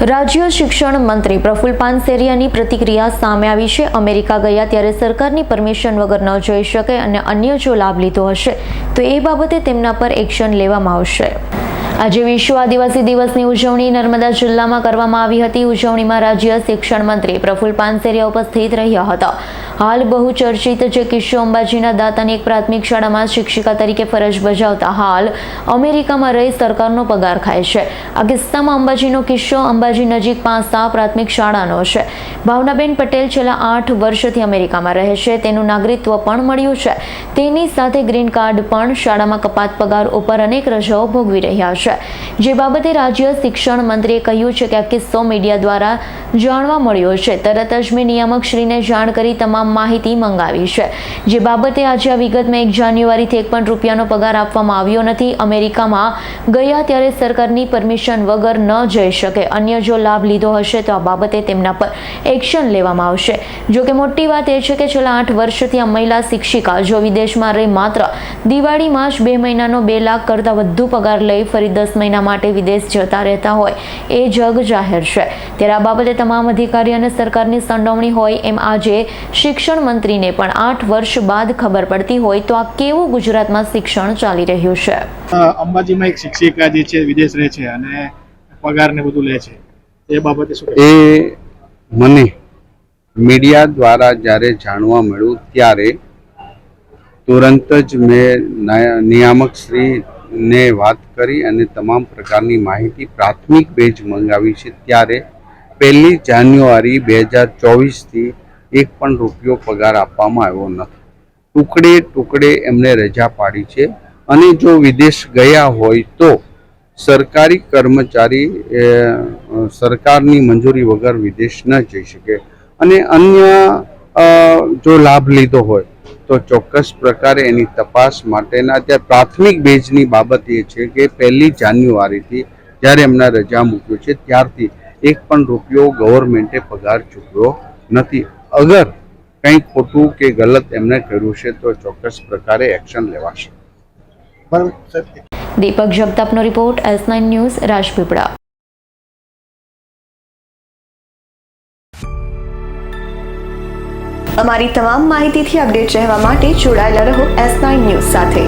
રાજ્ય શિક્ષણ મંત્રી પ્રફુલ પાનસેરિયાની પ્રતિક્રિયા સામે આવી છે. અમેરિકા ગયા ત્યારે સરકારની પરમિશન વગર ન જઈ શકે અને અન્ય જો લાભ લીધો હશે, તો એ બાબતે તેમના પર એક્શન લેવામાં આવશે. આજે વિશ્વ આદિવાસી દિવસની ઉજવણી નર્મદા જિલ્લામાં કરવામાં આવી હતી. ઉજવણીમાં રાજ્ય શિક્ષણ મંત્રી પ્રફુલ પાનસેરિયા ઉપસ્થિત રહ્યા હતા. હાલ બહુ ચર્ચિત જે કિસ્સો અંબાજીના દાતાની એક પ્રાથમિક શાળામાં શિક્ષિકા તરીકે ફરજ બજાવતા હાલ અમેરિકામાં રહી સરકારનો પગાર ખાય છે. આ કિસ્સામાં અંબાજીનો કિસ્સો અંબાજી નજીક પાસા પ્રાથમિક શાળાનો છે. ભાવનાબેન પટેલ છેલ્લા આઠ વર્ષથી અમેરિકામાં રહે છે. તેનું નાગરિકત્વ પણ મળ્યું છે. તેની સાથે ગ્રીન કાર્ડ પણ શાળામાં કપાત પગાર ઉપર અનેક રજાઓ ભોગવી રહ્યા છે. જે બાબતે રાજ્ય શિક્ષણ મંત્રીએ કહ્યું છે કે આ કિસ્સો મીડિયા દ્વારા જાણવા મળ્યો છે. તરત જ મેં નિયામક શ્રીને જાણ કરી તમામ માહિતી મંગાવી છે. જે બાબતે આજે આ વિગતમાં એક જાન્યુઆરીથી એક પણ રૂપિયાનો પગાર આપવામાં આવ્યો નથી. અમેરિકામાં ગયા ત્યારે સરકારની પરમિશન વગર ન જઈ શકે. અન્ય જો લાભ લીધો હશે તો આ બાબતે તેમના પર એક્શન લેવામાં આવશે. જો કે મોટી વાત એ છે કે છેલ્લા આઠ વર્ષથી આ મહિલા શિક્ષિકા, જો વિદેશમાં રહી માત્ર દિવાળીમાં જ બે મહિનાનો બે લાખ કરતાં વધુ પગાર લઈ ફરી દસ મહિના માટે વિદેશ જતા રહેતા હોય, એ જગ જાહેર છે. ત્યારે આ બાબતે તમામ અધિકારી અને સરકારની સંડોવણી હોય એમ આજે શિક્ષણ મંત્રીને પણ આઠ વર્ષ બાદ ખબર પડતી હોય તો આ કેવું ગુજરાતમાં શિક્ષણ ચાલી રહ્યું છે? અંબાજીમાં એક શિક્ષિકા જે છે વિદેશ રહે છે અને પગાર ને બધું લે છે. એ બાબતે શું એ મને મીડિયા દ્વારા જ્યારે જાણવા મળ્યું ત્યારે તુરંત જ મેં નિયામક શ્રી ને વાત કરી અને તમામ પ્રકારની માહિતી પ્રાથમિક બેજ મંગાવી છે. ત્યારે પહેલી જાન્યુઆરી બે હજાર ચોવીસથી એક પણ રૂપિયો પગાર આપવામાં આવ્યો નથી. ટુકડે ટુકડે એમને રજા પાડી છે અને જો વિદેશ ગયા હોય તો સરકારી કર્મચારી સરકારની મંજૂરી વગર વિદેશ ન જઈ શકે. અને અન્ય જો લાભ લીધો હોય તો ચોક્કસ પ્રકારે એની તપાસ માટેના ત્યાં પ્રાથમિક બેઝની બાબત એ છે કે પહેલી જાન્યુઆરીથી જ્યારે એમના રજા મૂક્યો છે ત્યારથી એક પણ રૂપિયો ગવર્મેન્ટે પગાર ચૂકવ્યો નથી. અગર કંઈ ખોટું કે ગલત એમને કર્યું છે તો ચોક્કસ પ્રકારે એક્શન લેવાશે. Deepak જગતાપનો report S nine news Rajpipla. અમારી તમામ માહિતીથી અપડેટ રહેવા માટે જોડાયેલા રહો એસ નાઇન ન્યૂઝ સાથે.